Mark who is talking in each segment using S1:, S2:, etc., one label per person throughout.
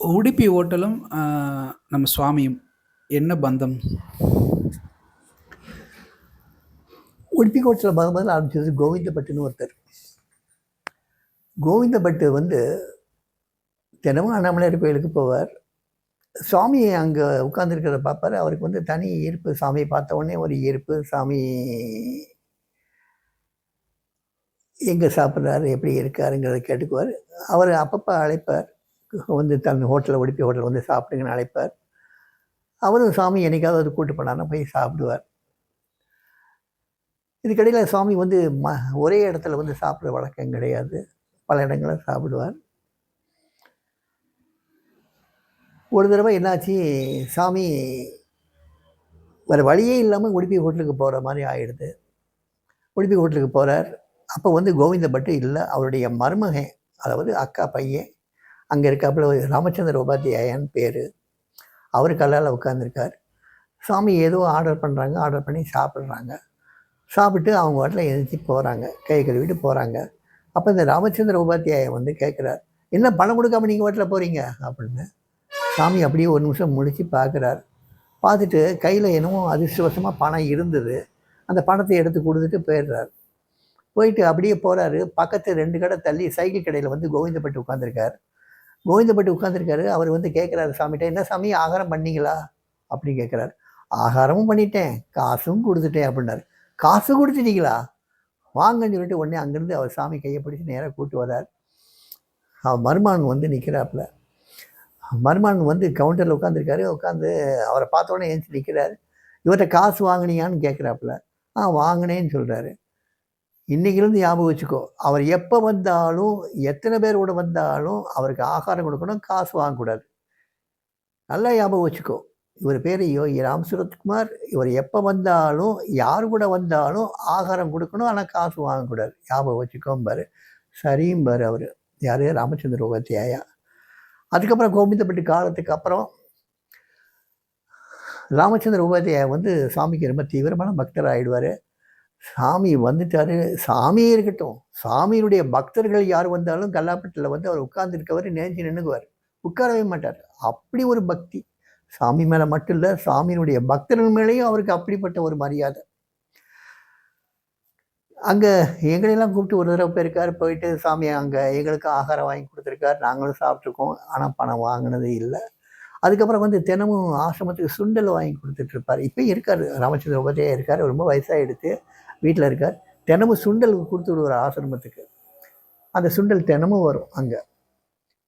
S1: உடுப்பி ஓட்டலும் நம்ம சுவாமியும். என்ன பந்தம்?
S2: உடுப்பி கோட்டில் முத முதல்ல ஆரம்பிச்சது கோவிந்தபட்டுன்னு ஒருத்தர். கோவிந்தபட்டு வந்து தினமும் அண்ணாமலையார் கோயிலுக்கு போவார். சுவாமியை அங்கே உட்காந்துருக்கிறத பார்ப்பார். அவருக்கு வந்து தனி ஈர்ப்பு சாமியை பார்த்த உடனே ஒரு ஈர்ப்பு சாமி எங்கே சாப்பிட்றாரு எப்படி இருக்காருங்கிறத கேட்டுக்குவார். அவர் அப்பப்போ அழைப்பார். வந்து தன் ஹோட்டலில் உடுப்பி ஹோட்டல் வந்து சாப்பிடுங்கன்னு அழைப்பார். அவரும் சாமி என்னைக்காவது கூட்டு போனார்னா போய் சாப்பிடுவார். இதுக்கடையில் சுவாமி வந்து ம ஒரே இடத்துல வந்து சாப்பிட்ற வழக்கம் கிடையாது. பல இடங்களில் சாப்பிடுவார். ஒரு தடவை என்னாச்சு சாமி வேறு வழியே இல்லாமல் உடுப்பி ஹோட்டலுக்கு போகிற மாதிரி ஆயிடுது. உடுப்பி ஹோட்டலுக்கு போகிறார் அப்போ வந்து கோவிந்த பட்டு இல்லை அவருடைய மருமகன் அதாவது அக்கா பையன் அங்கே இருக்காப்புல ராமச்சந்திர உபாத்தியாயன் பேர். அவர் கல்லால் உட்காந்துருக்கார் சாமி ஏதோ ஆர்டர் பண்ணுறாங்க ஆர்டர் பண்ணி சாப்பிட்றாங்க. சாப்பிட்டு அவங்க வாட்டில் எழுந்திரிச்சு போகிறாங்க கை கழுவிட்டு போகிறாங்க அப்போ இந்த ராமச்சந்திர உபாத்தியாயம் வந்து கேட்குறார் என்ன பணம் கொடுக்காம நீங்கள் வாட்டில் போகிறீங்க அப்படின்னு. சாமி அப்படியே ஒரு நிமிஷம் முடித்து பார்க்குறார் பார்த்துட்டு கையில் என்னமோ அதிர்ஷ்டவசமாக பணம் இருந்தது. அந்த பணத்தை எடுத்து கொடுத்துட்டு போயிடுறார். போயிட்டு அப்படியே போகிறாரு பக்கத்து ரெண்டு கடை தள்ளி சைக்கிள் கடையில் வந்து கோவிந்தப்பட்டு உட்காந்துருக்கார் கோவிந்தப்பட்டு உட்காந்துருக்காரு அவர் வந்து கேட்குறாரு சாமிகிட்ட என்ன சாமி ஆகாரம் பண்ணீங்களா? அப்படின்னு கேட்குறாரு ஆகாரமும் பண்ணிட்டேன் காசும் கொடுத்துட்டேன் அப்படின்னாரு. காசு கொடுத்துட்டீங்களா? வாங்கன்னு சொல்லிட்டு உடனே அங்கேருந்து அவர் சாமி கையை பிடிச்சி நேராக கூப்பிட்டு வர்றார். அவர் மருமான் வந்து நிற்கிறாப்புல மருமான் வந்து கவுண்டரில் உட்காந்துருக்காரு உட்காந்து அவரை பார்த்தோன்னே ஏஞ்சி நிற்கிறாரு இவர்கிட்ட காசு வாங்கினியான்னு கேட்குறாப்புல ஆ வாங்கினேன்னு சொல்கிறாரு இன்றைக்கிலேருந்து ஞாபகம் வச்சுக்கோ. அவர் எப்போ வந்தாலும் எத்தனை பேர் கூட வந்தாலும் அவருக்கு ஆகாரம் கொடுக்கணும் காசு வாங்கக்கூடாது. நல்லா ஞாபகம் வச்சுக்கோ. இவர் பேர் யோகி ராம் சுரத்குமார். இவர் எப்போ வந்தாலும் யார் கூட வந்தாலும் ஆகாரம் கொடுக்கணும் ஆனால் காசு வாங்கக்கூடாது. ஞாபகம் வச்சுக்கோம்பார் சரியும்பார் அவர். யார்? ராமச்சந்திர உபாத்தியாயா. அதுக்கப்புறம் கோபிந்தப்பட்டி காலத்துக்கு அப்புறம் ராமச்சந்திர உபாத்தியாயா வந்து சாமிக்கு ரொம்ப தீவிரமான பக்தர் ஆகிடுவார் சாமி வந்துட்டார். சாமியே இருக்கட்டும். சாமியினுடைய பக்தர்கள் யார் வந்தாலும் கல்லாப்பட்டில் வந்து அவர் உட்கார்ந்துருக்கவர் நேர்ச்சி நின்றுக்குவார் உட்காரவே மாட்டார். அப்படி ஒரு பக்தி. சாமி மேலே மட்டும் இல்லை சாமியினுடைய பக்தர்கள் மேலேயும் அவருக்கு அப்படிப்பட்ட ஒரு மரியாதை. அங்கே எங்களையெல்லாம் கூப்பிட்டு ஒரு தடவை போயிருக்கார். போயிட்டு சாமி அங்கே எங்களுக்கு ஆகாரம் வாங்கி கொடுத்துருக்கார். நாங்களும் சாப்பிட்ருக்கோம் ஆனால் பணம் வாங்கினது இல்லை. அதுக்கப்புறம் வந்து தினமும் ஆசிரமத்துக்கு சுண்டல் வாங்கி கொடுத்துட்டு இருப்பார். இருக்கார். ராமச்சந்திர உபதையாக இருக்கார். ரொம்ப வயசாகிடுத்து வீட்டில் இருக்கார். தினமும் சுண்டல் கொடுத்து விடுவார் ஆசிரமத்துக்கு. அந்த சுண்டல் தினமும் வரும் அங்கே.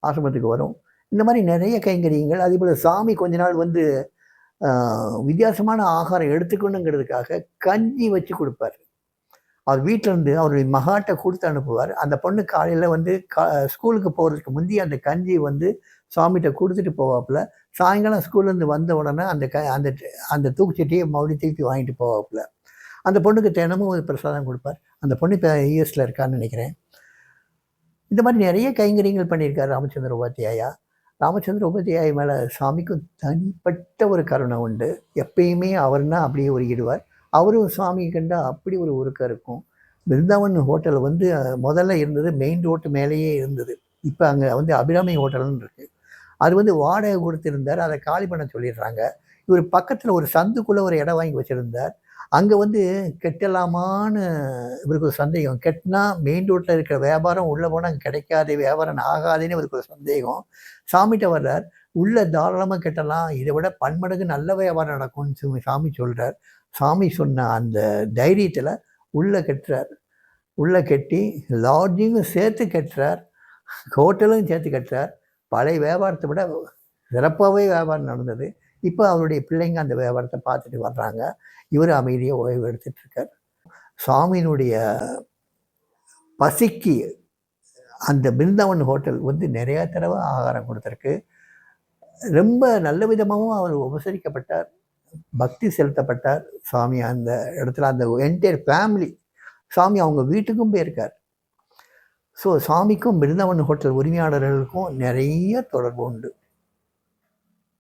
S2: ஆசிரமத்துக்கு வரும். இந்த மாதிரி நிறைய கைங்கரியங்கள் அதே போல் சாமி கொஞ்ச நாள் வந்து வித்தியாசமான ஆகாரம் எடுத்துக்கணுங்கிறதுக்காக கஞ்சி வச்சு கொடுப்பார். அவர் வீட்டிலேருந்து அவருடைய மகாட்டை கொடுத்து அனுப்புவார். அந்த பொண்ணு காலையில் வந்து கா ஸ்கூலுக்கு போகிறதுக்கு முந்தி அந்த கஞ்சி வந்து சாமிகிட்ட கொடுத்துட்டு போவாப்புல. சாயங்காலம் ஸ்கூல்லேருந்து வந்த உடனே அந்த க அந்த அந்த தூக்குச்சட்டியை மறுபடியும் திருப்பி வாங்கிட்டு போவாப்புல. அந்த பொண்ணுக்கு தினமும் ஒரு பிரசாதம் கொடுப்பார். அந்த பொண்ணு இப்போ யூஎஸில் இருக்கான்னு நினைக்கிறேன். இந்த மாதிரி நிறைய கைங்கரியங்கள் பண்ணியிருக்கார் ராமச்சந்திர உபாத்தியாயா. ராமச்சந்திர உபாத்தியாய மேலே சாமிக்கும் தனிப்பட்ட ஒரு கருணை உண்டு. எப்பயுமே அவர்னா அப்படியே உருகிடுவார். அவரும் சாமியை கண்டால் அப்படி ஒரு உருக்கம் இருக்கும். பிருந்தாவன் ஹோட்டல் வந்து முதல்ல இருந்தது மெயின் ரோட்டு மேலேயே இருந்தது. இப்போ அங்கே வந்து அபிராமி ஹோட்டல்னு இருக்குது அது வந்து வாடகை கொடுத்துருந்தார். அதை காலி பண்ண சொல்லிடுறாங்க. இவர் பக்கத்தில் ஒரு சந்துக்குள்ளே ஒரு இடம் வாங்கி வச்சுருந்தார். அங்கே வந்து கெட்டலாமான்னு இவருக்கு ஒரு சந்தேகம். கெட்டினா மெயின் ரோட்டில் இருக்கிற வியாபாரம் உள்ளே போனால் அங்கே கிடைக்காது வியாபாரம் ஆகாதுன்னு இவருக்கு ஒரு சந்தேகம். சாமிகிட்ட வர்றார் உள்ளே தாராளமாக கெட்டலாம் இதை விட பன்மடங்கு நல்ல வியாபாரம் நடக்கும்னு சாமி சொல்கிறார் சாமி சொன்ன அந்த தைரியத்தில் உள்ளே கட்டுறார். உள்ளே கட்டி லாட்ஜிங்கும் சேர்த்து கட்டுறார். ஹோட்டலும் சேர்த்து கட்டுறார். பழைய வியாபாரத்தை விட சிறப்பாகவே வியாபாரம் நடந்தது. இப்போ அவருடைய பிள்ளைங்க அந்த வியாபாரத்தை பார்த்துட்டு வர்றாங்க. இவர் அமைதியாக ஓய்வு எடுத்துட்ருக்கார். சுவாமியினுடைய பசிக்கு அந்த பிருந்தாவன் ஹோட்டல் வந்து நிறையா தடவை ஆகாரம் கொடுத்துருக்கு. ரொம்ப நல்ல விதமாகவும் அவர் உபசரிக்கப்பட்டார். பக்தி செலுத்தப்பட்டார். சுவாமி அந்த இடத்துல அந்த என்டையர் ஃபேமிலி சாமி அவங்க வீட்டுக்கும் போயிருக்கார். ஸோ சாமிக்கும் பிருந்தாவன் ஹோட்டல் உரிமையாளர்களுக்கும் நிறைய தொடர்பு உண்டு.